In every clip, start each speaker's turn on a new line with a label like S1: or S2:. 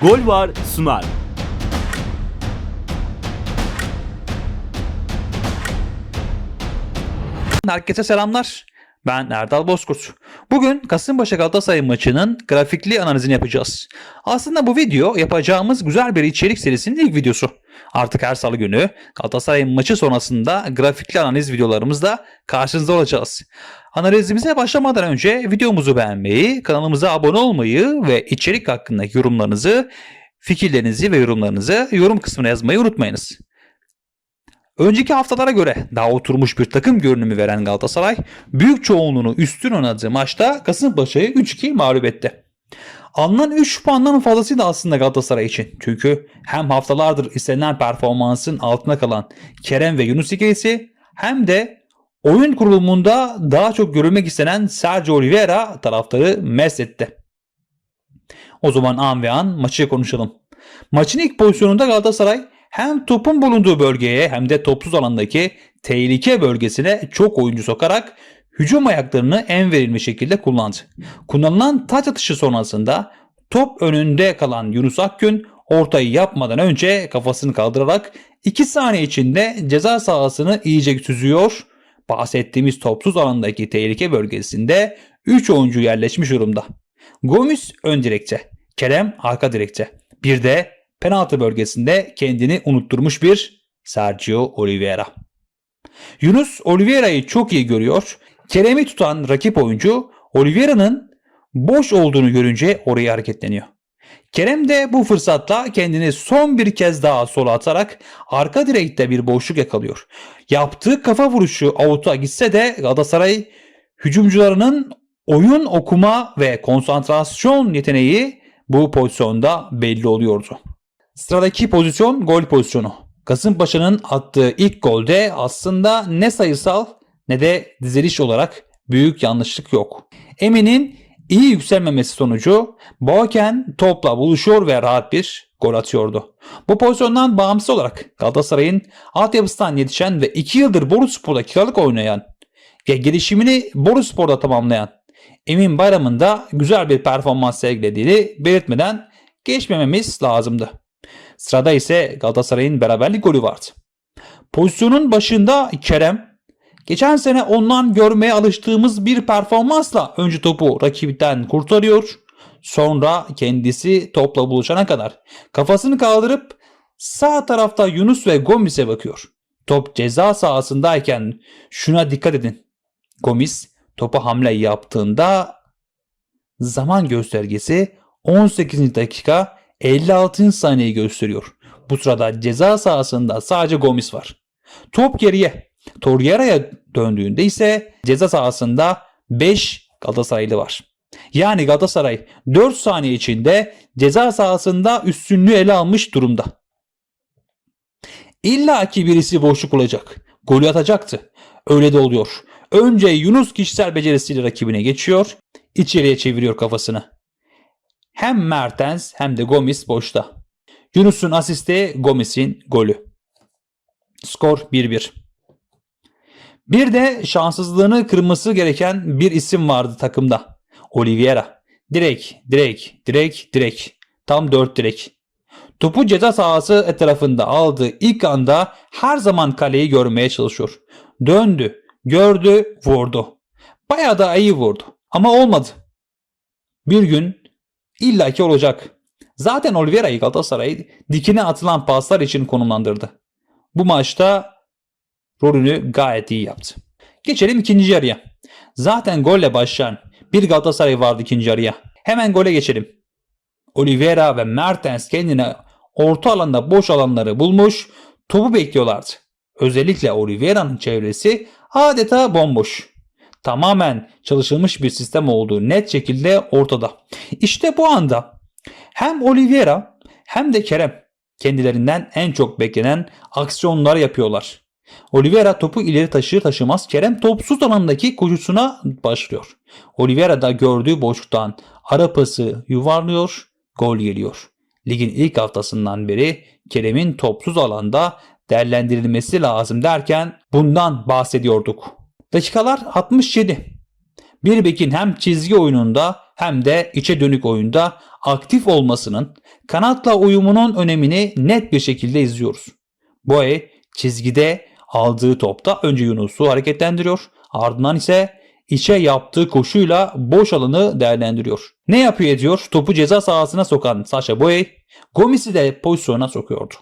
S1: Gol var sunar.
S2: Herkese selamlar. Ben Erdal Bozkurt. Bugün Kasımpaşa Galatasaray maçının grafikli analizini yapacağız. Aslında bu video yapacağımız güzel bir içerik serisinin ilk videosu. Artık her salı günü Galatasaray maçı sonrasında grafikli analiz videolarımızda karşınızda olacağız. Analizimize başlamadan önce videomuzu beğenmeyi, kanalımıza abone olmayı ve içerik hakkındaki yorumlarınızı, fikirlerinizi ve yorumlarınızı yorum kısmına yazmayı unutmayınız. Önceki haftalara göre daha oturmuş bir takım görünümü veren Galatasaray büyük çoğunluğunu üstün oynadığı maçta Kasımpaşa'yı 3-2 mağlup etti. Alınan 3 puandan fazlası da aslında Galatasaray için. Çünkü hem haftalardır istenilen performansın altına kalan Kerem ve Yunus ikilisi hem de oyun kurulumunda daha çok görülmek istenen Sergio Oliveira taraftarı mest. O zaman an ve an maçı konuşalım. Maçın ilk pozisyonunda Galatasaray hem topun bulunduğu bölgeye hem de topsuz alandaki tehlike bölgesine çok oyuncu sokarak hücum ayaklarını en verimli şekilde kullandı. Kullanılan taç atışı sonrasında top önünde kalan Yunus Akgün ortayı yapmadan önce kafasını kaldırarak 2 saniye içinde ceza sahasını iyice süzüyor. Bahsettiğimiz topsuz alandaki tehlike bölgesinde 3 oyuncu yerleşmiş durumda. Gomis ön direkte, Kerem arka direkte. Bir de penaltı bölgesinde kendini unutturmuş bir Sergio Oliveira. Yunus Oliveira'yı çok iyi görüyor. Kerem'i tutan rakip oyuncu Oliveira'nın boş olduğunu görünce oraya hareketleniyor. Kerem de bu fırsatla kendini son bir kez daha sola atarak arka direkte bir boşluk yakalıyor. Yaptığı kafa vuruşu avuta gitse de Galatasaray hücumcularının oyun okuma ve konsantrasyon yeteneği bu pozisyonda belli oluyordu. Sıradaki pozisyon gol pozisyonu. Kasımpaşa'nın attığı ilk golde aslında ne sayısal ne de diziliş olarak büyük yanlışlık yok. Emin'in iyi yükselmemesi sonucu Boken topla buluşuyor ve rahat bir gol atıyordu. Bu pozisyondan bağımsız olarak Galatasaray'ın altyapısından yetişen ve 2 yıldır Boruspor'da kiralık oynayan ve gelişimini Boruspor'da tamamlayan Emin Bayram'ın da güzel bir performans sergilediğini belirtmeden geçmememiz lazımdı. Sırada ise Galatasaray'ın beraberlik golü vardı. Pozisyonun başında Kerem geçen sene ondan görmeye alıştığımız bir performansla önce topu rakipten kurtarıyor. Sonra kendisi topla buluşana kadar kafasını kaldırıp sağ tarafta Yunus ve Gomis'e bakıyor. Top ceza sahasındayken şuna dikkat edin. Gomis topa hamle yaptığında zaman göstergesi 18. dakika 56. saniyeyi gösteriyor. Bu sırada ceza sahasında sadece Gomis var. Top geriye. Torreira'ya döndüğünde ise ceza sahasında 5 Galatasaraylı var. Yani Galatasaray 4 saniye içinde ceza sahasında üstünlüğü ele almış durumda. İlla ki birisi boşluk olacak. Golü atacaktı. Öyle de oluyor. Önce Yunus kişisel becerisiyle rakibine geçiyor. içeriye çeviriyor kafasını. Hem Mertens hem de Gomis boşta. Yunus'un asisti Gomis'in golü. Skor 1-1. Bir de şanssızlığını kırması gereken bir isim vardı takımda. Oliveira. Direk, direk, direk, direk. Tam 4 direk. Topu ceza sahası etrafında aldığı ilk anda her zaman kaleyi görmeye çalışıyor. Döndü, gördü, vurdu. Bayağı da iyi vurdu. Ama olmadı. Bir gün İlla ki olacak. Zaten Oliveira'yı Galatasaray dikine atılan paslar için konumlandırdı. Bu maçta rolünü gayet iyi yaptı. Geçelim ikinci yarıya. Zaten golle başlayan bir Galatasaray vardı ikinci yarıya. Hemen gole geçelim. Oliveira ve Mertens kendine orta alanda boş alanları bulmuş, topu bekliyorlardı. Özellikle Oliveira'nın çevresi adeta bomboş tamamen çalışılmış bir sistem olduğu net şekilde ortada. İşte bu anda hem Oliveira hem de Kerem kendilerinden en çok beklenen aksiyonlar yapıyorlar. Oliveira topu ileri taşır taşımaz Kerem topsuz alandaki koşusuna başlıyor. Oliveira da gördüğü boşluktan ara pası yuvarlıyor, gol geliyor. Ligin ilk haftasından beri Kerem'in topsuz alanda değerlendirilmesi lazım derken bundan bahsediyorduk. Dakikalar 67. Bir bekin hem çizgi oyununda hem de içe dönük oyunda aktif olmasının kanatla uyumunun önemini net bir şekilde izliyoruz. Boye çizgide aldığı topta önce Yunus'u hareketlendiriyor ardından ise içe yaptığı koşuyla boş alanı değerlendiriyor. Ne yapıyor ediyor? Topu ceza sahasına sokan Sacha Boey, Gomis'i de pozisyona sokuyordu.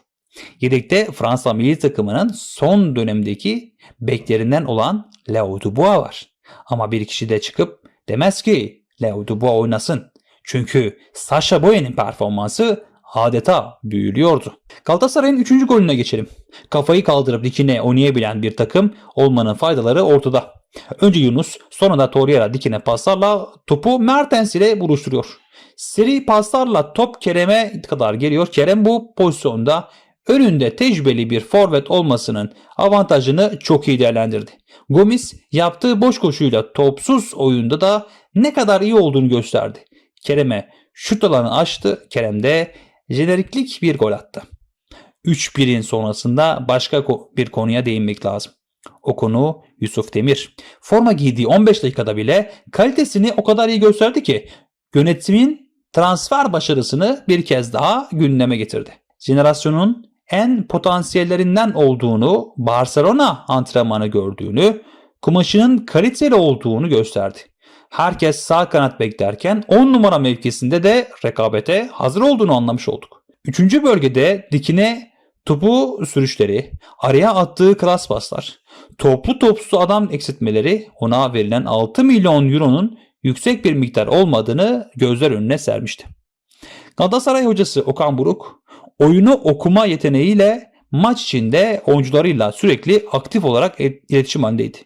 S2: Yedekte Fransa milli takımının son dönemdeki beklerinden olan Leo Dubois var. Ama bir kişi de çıkıp demez ki Leo Dubois oynasın. Çünkü Sacha Boey'nin performansı adeta büyülüyordu. Galatasaray'ın 3. golüne geçelim. Kafayı kaldırıp dikine oynayabilen bir takım olmanın faydaları ortada. Önce Yunus sonra da Torreira dikine paslarla topu Mertens ile buluşturuyor. Seri paslarla top Kerem'e kadar geliyor. Kerem bu pozisyonda önünde tecrübeli bir forvet olmasının avantajını çok iyi değerlendirdi. Gomis yaptığı boş koşuyla topsuz oyunda da ne kadar iyi olduğunu gösterdi. Kerem'e şut alanı açtı. Kerem de jeneriklik bir gol attı. 3-1'in sonrasında başka bir konuya değinmek lazım. O konu Yusuf Demir. Forma giydiği 15 dakikada bile kalitesini o kadar iyi gösterdi ki yönetimin transfer başarısını bir kez daha gündeme getirdi. Jenerasyonun en potansiyellerinden olduğunu, Barcelona antrenmanı gördüğünü, kumaşının kaliteli olduğunu gösterdi. Herkes sağ kanat beklerken 10 numara mevkisinde de rekabete hazır olduğunu anlamış olduk. Üçüncü bölgede dikine topu sürüşleri, araya attığı klas paslar, toplu topsuz adam eksiltmeleri ona verilen 6 milyon euronun yüksek bir miktar olmadığını gözler önüne sermişti. Galatasaray hocası Okan Buruk oyunu okuma yeteneğiyle maç içinde oyuncularıyla sürekli aktif olarak et- iletişim halindeydi.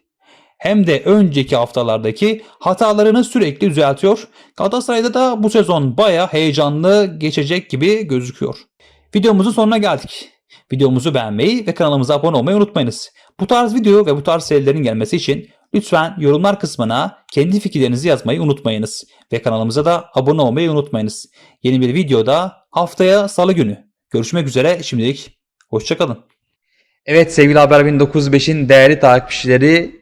S2: Hem de önceki haftalardaki hatalarını sürekli düzeltiyor. Galatasaray'da da bu sezon baya heyecanlı geçecek gibi gözüküyor. Videomuzun sonuna geldik. Videomuzu beğenmeyi ve kanalımıza abone olmayı unutmayınız. Bu tarz video ve bu tarz serilerin gelmesi için lütfen yorumlar kısmına kendi fikirlerinizi yazmayı unutmayınız. Ve kanalımıza da abone olmayı unutmayınız. Yeni bir videoda haftaya salı günü. Görüşmek üzere şimdilik. Hoşçakalın. Evet sevgili Haber 1095'in değerli takipçileri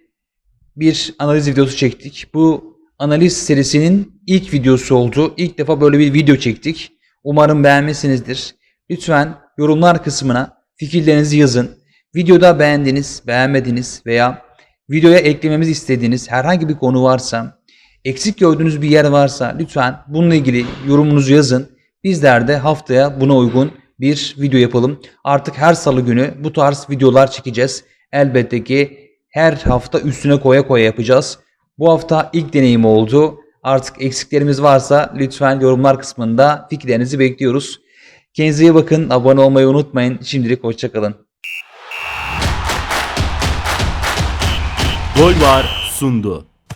S2: bir analiz videosu çektik. Bu analiz serisinin ilk videosu oldu. İlk defa böyle bir video çektik. Umarım beğenmişsinizdir. Lütfen yorumlar kısmına fikirlerinizi yazın. Videoda beğendiğiniz, beğenmediğiniz veya videoya eklememizi istediğiniz herhangi bir konu varsa, eksik gördüğünüz bir yer varsa lütfen bununla ilgili yorumunuzu yazın. Bizler de haftaya buna uygun bir video yapalım. Artık her salı günü bu tarz videolar çekeceğiz. Elbette ki her hafta üstüne koya koya yapacağız. Bu hafta ilk deneyim oldu. Artık eksiklerimiz varsa lütfen yorumlar kısmında fikirlerinizi bekliyoruz. Kendinize iyi bakın. Abone olmayı unutmayın. Şimdilik hoşçakalın.
S1: Gol var sundu.